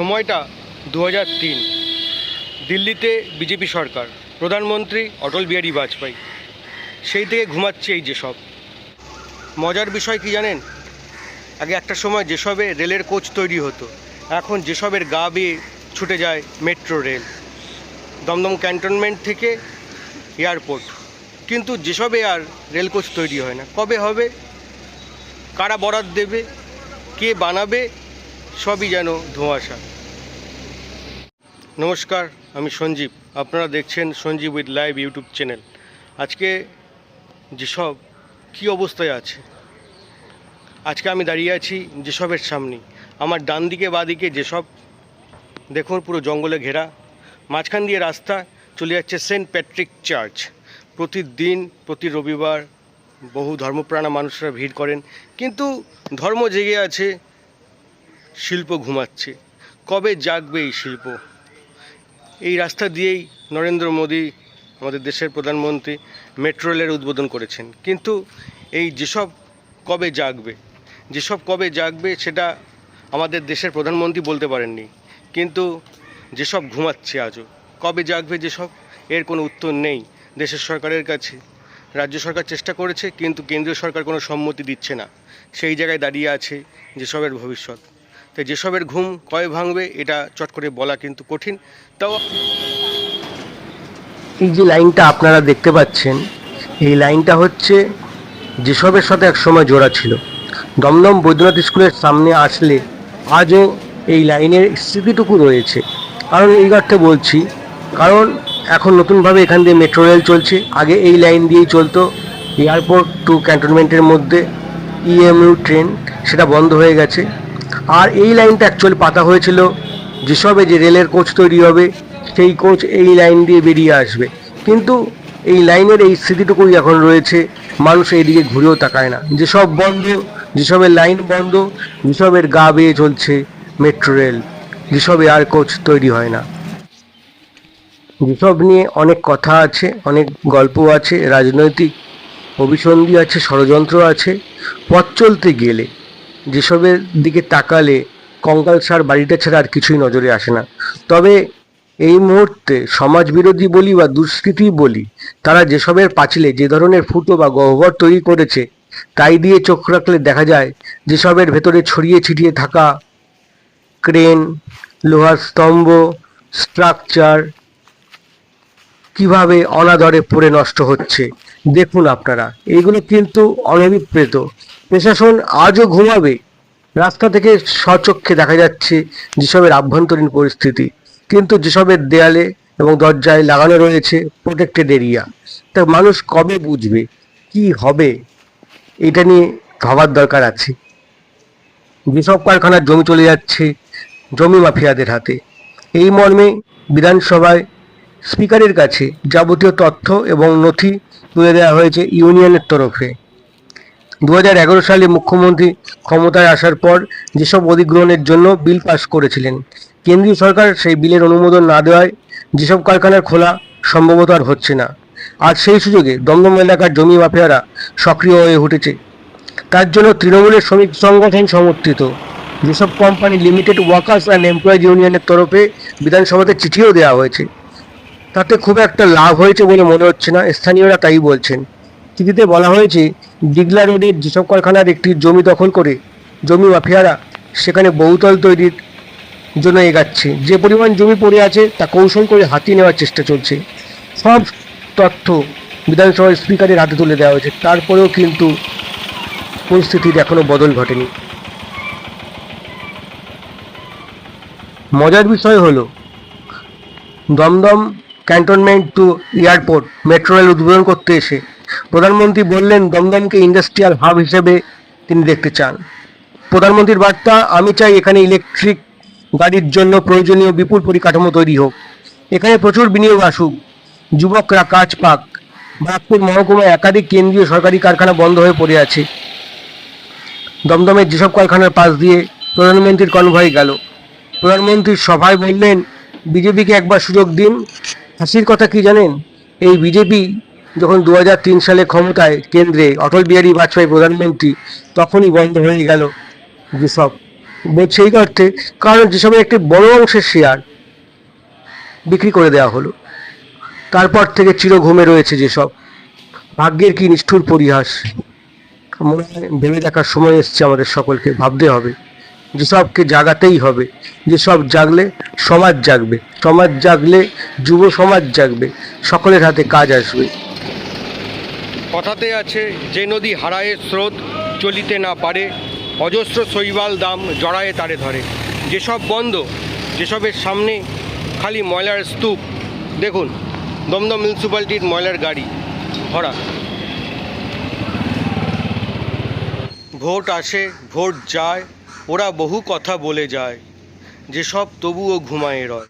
সময়টা দু দিল্লিতে বিজেপি সরকার, প্রধানমন্ত্রী অটল বিহারী বাজপেয়ী। সেই থেকে ঘুমাচ্ছে এই যেসব। মজার বিষয় কি জানেন? আগে একটা সময় যেসবে রেলের কোচ তৈরি হতো, এখন যেসবের গা বেয়ে ছুটে যায় মেট্রো রেল। দমদম ক্যান্টনমেন্ট থেকে এয়ারপোর্ট। কিন্তু যেসবে আর রেল কোচ তৈরি হয় না, কবে হবে? কারা বরাদ দেবে? কে বানাবে? সবই যেন ধোঁয়াশা। নমস্কার, আমি সঞ্জীব। আপনারা দেখছেন Sanjib with live YouTube channel. আজকে যেসব, কী অবস্থায় আছে? আজকে আমি দাঁড়িয়ে আছি যেসবের সামনে। আমার ডান দিকে বাদিকে যেসব, দেখুন পুরো জঙ্গলে ঘেরা। মাঝখান দিয়ে রাস্তা, চলে যাচ্ছে সেন্ট প্যাট্রিক চার্চ। প্রতিদিন, প্রতি রবিবার বহু ধর্মপ্রাণা মানুষরা ভিড় করেন। কিন্তু ধর্ম জেগে আছে, শিল্প ঘুমাচ্ছে। কবে জাগবে এই শিল্প? এই রাস্তা দিয়েই নরেন্দ্র মোদী আমাদের দেশের প্রধানমন্ত্রী মেট্রো রেলের উদ্বোধন করেছেন। কিন্তু এই যেসব কবে জাগবে, যেসব কবে জাগবে সেটা আমাদের দেশের প্রধানমন্ত্রী বলতে পারেননি। কিন্তু যেসব ঘুমাচ্ছে আজও, কবে জাগবে যেসব, এর কোনো উত্তর নেই দেশের সরকারের কাছে। রাজ্য সরকার চেষ্টা করেছে, কিন্তু কেন্দ্রীয় সরকার কোনো সম্মতি দিচ্ছে না। সেই জায়গায় দাঁড়িয়ে আছে যেসবের ভবিষ্যৎ। তাই যেসবের ঘুম কবে ভাঙবে, এটা চট করে বলা কিন্তু কঠিন। তাও এই যে লাইনটা আপনারা দেখতে পাচ্ছেন, এই লাইনটা হচ্ছে যেসবের সাথে একসময় জোড়া ছিল। দমদম বৈদ্যনাথ স্কুলের সামনে আসলে আজও এই লাইনের স্মৃতিটুকু রয়েছে। কারণ এই অর্থে বলছি, কারণ এখন নতুনভাবে এখান দিয়ে মেট্রো রেল চলছে। আগে এই লাইন দিয়েই চলতো, এয়ারপোর্ট টু ক্যান্টনমেন্টের মধ্যে ইএমইউ ট্রেন সেটা বন্ধ হয়ে গেছে। আর এই লাইনটা অ্যাকচুয়ালি পাতা হয়েছিল যেসবে যে রেলের কোচ তৈরি হবে, সেই কোচ এই লাইন দিয়ে বেরিয়ে আসবে। কিন্তু এই লাইনের এই স্মৃতিটুকুই এখন রয়েছে, মানুষ এইদিকে ঘুরেও তাকায় না। যেসব বন্ধ যেসবের লাইন বন্ধ যেসবের গা বেয়ে চলছে মেট্রো রেল যেসবে আর কোচ তৈরি হয় না। যেসব নিয়ে অনেক কথা আছে, অনেক গল্প আছে, রাজনৈতিক অভিসন্ধি আছে, ষড়যন্ত্র আছে, পথ চলতে গেলে যেসবের দিকে তাকালে কঙ্কাল সার বাড়িটা ছাড়া আর কিছুই নজরে আসে না। তবে এই মুহূর্তে সমাজ বিরোধী বলি বা দুষ্কৃতি বলি, তারা যেসবের পাঁচিলে যে ধরনের ফুটো বা গহ্বর তৈরি করেছে, তাই দিয়ে চোখ রাখলে দেখা যায় যেসবের ভেতরে ছড়িয়ে ছিটিয়ে থাকা ক্রেন, লোহার স্তম্ভ, স্ট্রাকচার কীভাবে অনাদরে পড়ে নষ্ট হচ্ছে, দেখুন আপনারা। এইগুলো কিন্তু অনভিপ্রেত। প্রশাসন আজও ঘুমাবে। রাস্তা থেকে স্বচক্ষে দেখা যাচ্ছে যেসবের আভ্যন্তরীণ পরিস্থিতি। কিন্তু যেসবের দেয়ালে এবং দরজায় লাগানো রয়েছে প্রোটেক্টেড এরিয়া তা মানুষ কবে বুঝবে? কি হবে? এটা নিয়ে ভাবার দরকার আছে। যেসব কারখানার জমি চলে যাচ্ছে জমি মাফিয়াদের হাতে। এই মর্মে বিধানসভায় স্পিকারের কাছে যাবতীয় তথ্য এবং নথি তুলে দেওয়া হয়েছে ইউনিয়নের তরফে। দু সালে মুখ্যমন্ত্রী ক্ষমতায় আসার পর যেসব অধিগ্রহণের জন্য বিল পাস করেছিলেন, কেন্দ্রীয় সরকার সেই বিলের অনুমোদন না দেওয়ায় যেসব কারখানার খোলা সম্ভবত আর হচ্ছে না। আর সেই সুযোগে দমদম এলাকার জমি মাফিয়ারা সক্রিয় হয়ে উঠেছে। তার জন্য তৃণমূলের শ্রমিক সংগঠন সমর্থিত। যেসব company limited workers and employees ইউনিয়নের তরফে বিধানসভাতে চিঠিও দেওয়া হয়েছে। তাতে খুব একটা লাভ হয়েছে বলে মনে হচ্ছে না, স্থানীয়রা তাই বলছেন। চিঠিতে বলা হয়েছে, ডিগলা রোডের যেসব কারখানার একটি জমি দখল করে জমি মাফিয়ারা, সেখানে বহুতল তৈরির জন্য এগাচ্ছে। যে পরিমাণ জমি পড়ে আছে, তা কৌশল করে হাতিয়ে নেওয়ার চেষ্টা চলছে। সব তথ্য বিধানসভার স্পিকারের হাতে তুলে দেওয়া হয়েছে। তারপরেও কিন্তু পরিস্থিতির এখনও বদল ঘটেনি। মজার বিষয় হলো, Dumdum cantonment to airport, metro rail উদ্বোধন করতে এসে প্রধানমন্ত্রী বললেন, দমদমকে ইন্ডাস্ট্রিয়াল হাব হিসেবে তিনি দেখতে চান। প্রধানমন্ত্রীর বার্তা, আমি চাই এখানে ইলেকট্রিক গাড়ির জন্য প্রয়োজনীয় বিপুল পরিকাঠামো তৈরি হোক। এখানে প্রচুর বিনিয়োগ আসুক। যুবকরা কাজ পাক। বারাকপুর মহকুমায় একাধিক কেন্দ্রীয় সরকারি কারখানা বন্ধ হয়ে পড়ে আছে। দমদমের যেসব কারখানার পাশ দিয়ে প্রধানমন্ত্রীর কনভয় গেল। প্রধানমন্ত্রীর সভায় বললেন, বিজেপিকে একবার সুযোগ দিন। হাসির কথা কি জানেন? এই বিজেপি যখন দু হাজার তিন সালে ক্ষমতায় কেন্দ্রে অটল বিহারী বাজপেয়ী প্রধানমন্ত্রী তখনই বন্ধ হয়ে গেল যেসব এই অর্থে কারণ যেসবের একটি বড় অংশের শেয়ার বিক্রি করে দেওয়া হলো, তারপর থেকে চিরঘুমে রয়েছে যেসব। ভাগ্যের কি নিষ্ঠুর পরিহাস, মনে হয় ভেবে দেখার সময় এসছে আমাদের সকলকে, ভাবতে হবে। যেসবকে জাগাতেই হবে, যেসব জাগলে সমাজ জাগবে, সমাজ জাগলে যুব সমাজ জাগবে, সকলের হাতে কাজ আসবে। কথাতে আছে, যে নদী হারায়ে স্রোত চলিতে না পারে, অজস্র শৈবাল দাম জড়ায়ে তারে ধরে। যেসব বন্ধ, যেসবের সামনে খালি ময়লার স্তূপ, দেখুন, দমদম মিউনিসিপ্যালিটির ময়লার গাড়ি ভরা ভোট আসে, ভোট যায়, ওরা বহু কথা বলে যায়, যেসব তবুও ঘুমায় রয়।